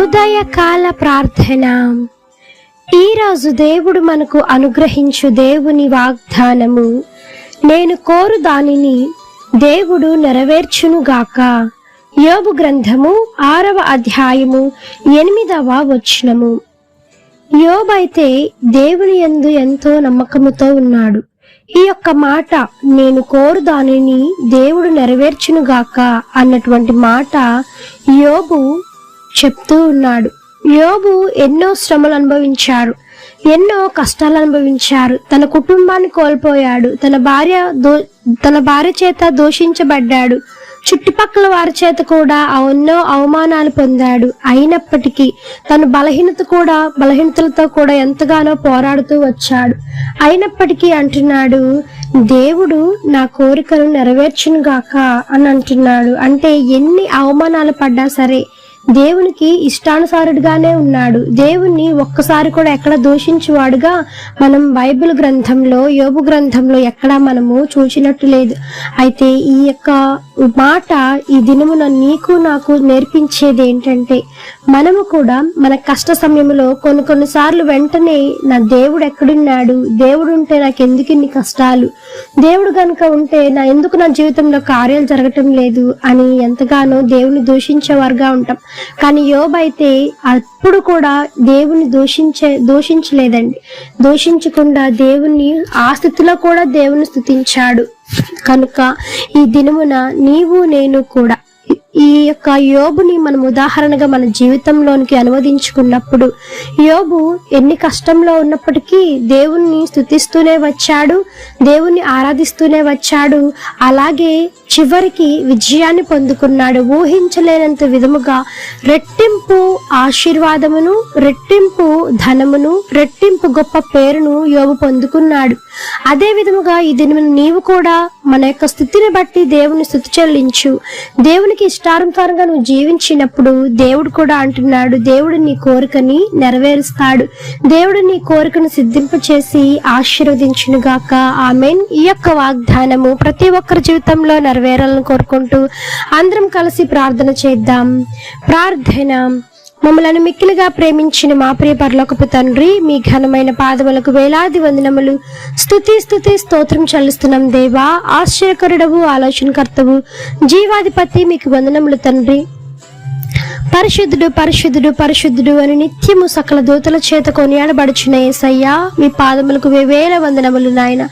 ఉదయకాల ప్రార్థన. ఈరోజు దేవుడు మనకు అనుగ్రహించు దేవుని వాగ్దానము. నేను కోరు దానిని దేవుడు నెరవేర్చునుగాక యోబు గ్రంథము ఆరవ అధ్యాయము ఎనిమిదవ వచనము. యోబైతే దేవుని యందు ఎంతో నమ్మకముతో ఉన్నాడు. ఈ యొక్క మాట నేను కోరు దానిని దేవుడు నెరవేర్చునుగాక అన్నటువంటి మాట యోబు చెప్తూ ఉన్నాడు. యోబు ఎన్నో శ్రమలు అనుభవించారు ఎన్నో కష్టాలు అనుభవించారు. తన కుటుంబాన్ని కోల్పోయాడు. తన భార్య దో తన భార్య చేత దూషించబడ్డాడు. చుట్టుపక్కల వారి చేత కూడా ఎన్నో అవమానాలు పొందాడు. అయినప్పటికీ తన బలహీనత కూడా బలహీనతలతో కూడా ఎంతగానో పోరాడుతూ వచ్చాడు. అయినప్పటికీ అంటున్నాడు దేవుడు నా కోరికను నెరవేర్చును గాక అని అంటున్నాడు. అంటే ఎన్ని అవమానాలు పడ్డా సరే దేవునికి ఇష్టానుసారుడుగానే ఉన్నాడు. దేవుణ్ణి ఒక్కసారి కూడా ఎక్కడ దూషించువాడుగా మనం బైబిల్ గ్రంథంలో యోబు గ్రంథంలో ఎక్కడా మనము చూసినట్టు లేదు. అయితే ఈ యొక్క మాట ఈ దినమున నీకు నాకు నేర్పించేది ఏంటంటే మనము కూడా మన కష్ట సమయంలో కొన్ని కొన్నిసార్లు వెంటనే నా దేవుడు ఎక్కడున్నాడు? దేవుడు ఉంటే నాకు ఎందుకు ఇన్ని కష్టాలు? దేవుడు కనుక ఉంటే నా ఎందుకు నా జీవితంలో కార్యాలు జరగటం లేదు అని ఎంతగానో దేవుని దూషించేవారుగా ఉంటాం. కానీ యోబైతే అయితే అప్పుడు కూడా దేవుని దూషించే దూషించలేదండి. దూషించకుండా దేవుని ఆ స్థితిలో కూడా దేవుని స్థుతించాడు. కనుక ఈ దినమున నీవు నేను కూడా ఈ యొక్క యోబుని మనం ఉదాహరణగా మన జీవితంలోనికి అనువదించుకున్నప్పుడు యోబు ఎన్ని కష్టంలో ఉన్నప్పటికీ దేవుణ్ణి స్థుతిస్తూనే వచ్చాడు దేవుణ్ణి ఆరాధిస్తూనే వచ్చాడు. అలాగే చివరికి విజయాన్ని పొందుకున్నాడు. ఊహించలేనంత విధముగా రెట్టింపు ఆశీర్వాదమును రెట్టింపు ధనమును రెట్టింపు గొప్ప పేరును యోబు పొందుకున్నాడు. అదే విధముగా ఈ దినమున నీవు కూడా మన యొక్క స్థితిని బట్టి దేవుని స్థుతి చెల్లించు. దేవునికి ఇష్టానుసారంగా నువ్వు జీవించినప్పుడు దేవుడు కూడా అంటున్నాడు దేవుడు నీ కోరికని నెరవేరుస్తాడు. దేవుడు నీ కోరికను సిద్ధింప చేసి ఆశీర్వదించునుగాక. ఆమెన్. ఈ యొక్క వాగ్దానము ప్రతి ఒక్కరి జీవితంలో నెరవేరాలని కోరుకుంటూ అందరం కలిసి ప్రార్థన చేద్దాం. ప్రార్థన. మమ్మలను మిక్కిలిగా ప్రేమించిన మా ప్రియ పరలోకపు తండ్రి మీ ఘనమైన పాదములకు వేలాది వందనములు. స్తుతి స్థుతి స్తోత్రం చెల్లిస్తున్నాం దేవా. ఆశ్చర్యకరుడవు ఆలోచనకర్తవు. జీవాధిపతి మీకు వందనములు తండ్రి. పరిశుద్ధుడు పరిశుద్ధుడు పరిశుద్ధుడు అని నిత్యము సకల దూతల చేత కొనియాడబడుచున్న ఏసయ్యా మీ పాదములకు వేవేల వందనములు నాయన.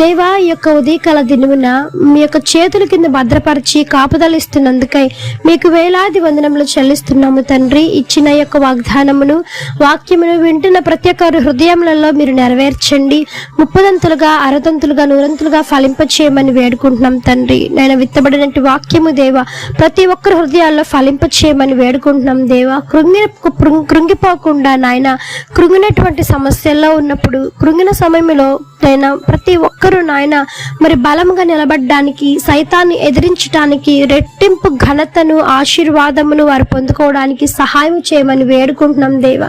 దేవా ఈ యొక్క ఉదయకాల దినమున మీ యొక్క చేతుల కింద భద్రపరిచి కాపుదలిస్తున్నందుకై మీకు వేలాది వందనములు చెల్లిస్తున్నాము తండ్రి. ఇచ్చిన యొక్క వాగ్దానమును వాక్యమును వింటున్న ప్రతి ఒక్కరి హృదయములలో మీరు నెరవేర్చండి. ముప్పదంతులుగా అరదంతులుగా నూరంతులుగా ఫలింపచేయమని వేడుకుంటున్నాం తండ్రి. నేను విత్తబడినట్టు వాక్యము దేవ ప్రతి ఒక్కరు హృదయాల్లో ఫలింపచేయమని వేడుకుంటున్నాం దేవా. కృంగి కృంగిపోకుండా నాయన కృంగినటువంటి సమస్యల్లో ఉన్నప్పుడు కృంగిన సమయంలో నాయన ప్రతి ఒక్కరూ నాయన మరి బలంగా నిలబడడానికి సైతాన్ని ఎదిరించడానికి రెట్టింపు ఘనతను ఆశీర్వాదమును వారు పొందుకోవడానికి సహాయం చేయమని వేడుకుంటున్నాం దేవా.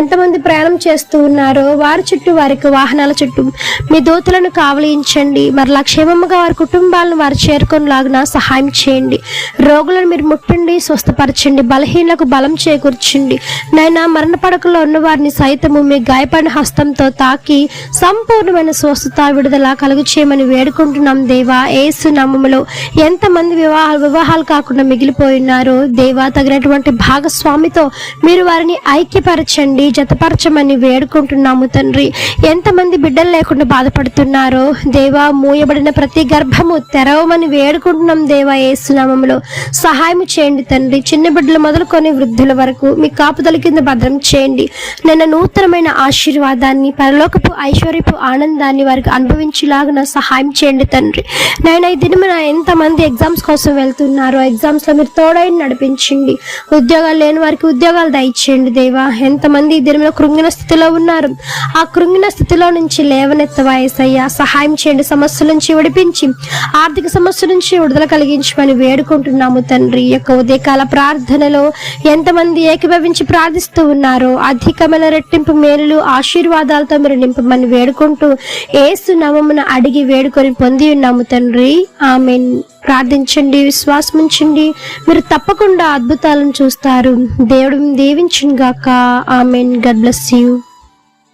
ఎంతమంది ప్రయాణం చేస్తూ ఉన్నారో వారి చుట్టూ వారికి వాహనాల చుట్టూ మీ దూతలను కావలించండి. మరలా క్షేమముగా వారి కుటుంబాలను వారు చేరుకునేలాగా సహాయం చేయండి. రోగులను మీరు ముట్టండి స్వస్థపరచండి బలహీన బలహీనలకు బలం చేకూర్చండి. నైనా మరణ పడకలో ఉన్న వారిని సైతము మీ గాయపడిన హస్తంతో తాకి సంపూర్ణమైన స్వస్థత విడుదల కలుగు చేయమని వేడుకుంటున్నాం దేవా. ఏసు నామములో ఎంతమంది వివాహ వివాహాలు కాకుండా మిగిలిపోయినారో దేవా తగినటువంటి భాగస్వామితో మీరు వారిని ఐక్యపరచండి జతపరచమని వేడుకుంటున్నాము తండ్రి. ఎంతమంది బిడ్డలు లేకుండా బాధపడుతున్నారో దేవా మూయబడిన ప్రతి గర్భము తెరవమని వేడుకుంటున్నాం దేవా ఏసునామంలో సహాయం చేయండి తండ్రి. చిన్న బిడ్డలు మొదలు మొదలుకొని వృద్ధుల వరకు మీ కాపుదల కింద భద్రం చేయండి. నేను నూతనమైన ఆశీర్వాదాన్ని పరలోకపు ఐశ్వర్యపు ఆనందాన్ని వారికి అనుభవించేలాగా సహాయం చేయండి తండ్రి. నేను ఈ దినమున ఎంతమంది ఎగ్జామ్స్ కోసం వెళ్తున్నారో ఎగ్జామ్స్లో మీరు తోడైన నడిపించండి. ఉద్యోగాలు లేని వారికి ఉద్యోగాలు దయచేయండి దేవా. ఎంతమంది ఈ దినమున కృంగిన స్థితిలో ఉన్నారు? ఆ కృంగిన స్థితిలో నుంచి లేవనెత్తవా యేసయ్యా సహాయం చేయండి. సమస్యల నుంచి విడిపించి ఆర్థిక సమస్య నుంచి విడుదల కలిగించమని వేడుకుంటున్నాము తండ్రి. యొక్క ఉదయకాల ప్రార్థనలో ఎంతమంది ఏకీభవించి ప్రార్థిస్తూ ఉన్నారో అధికమైన రెట్టింపు మేలులు ఆశీర్వాదాలతో మీరు నింపమని వేడుకుంటూ ఏసు నవమున అడిగి వేడుకొని పొంది ఉన్నాము తండ్రి. ఆమె ప్రార్థించండి విశ్వాసం ఉంచండి మీరు తప్పకుండా అద్భుతాలను చూస్తారు. దేవుడు దీవించును గాక ఆమెన్. God bless you.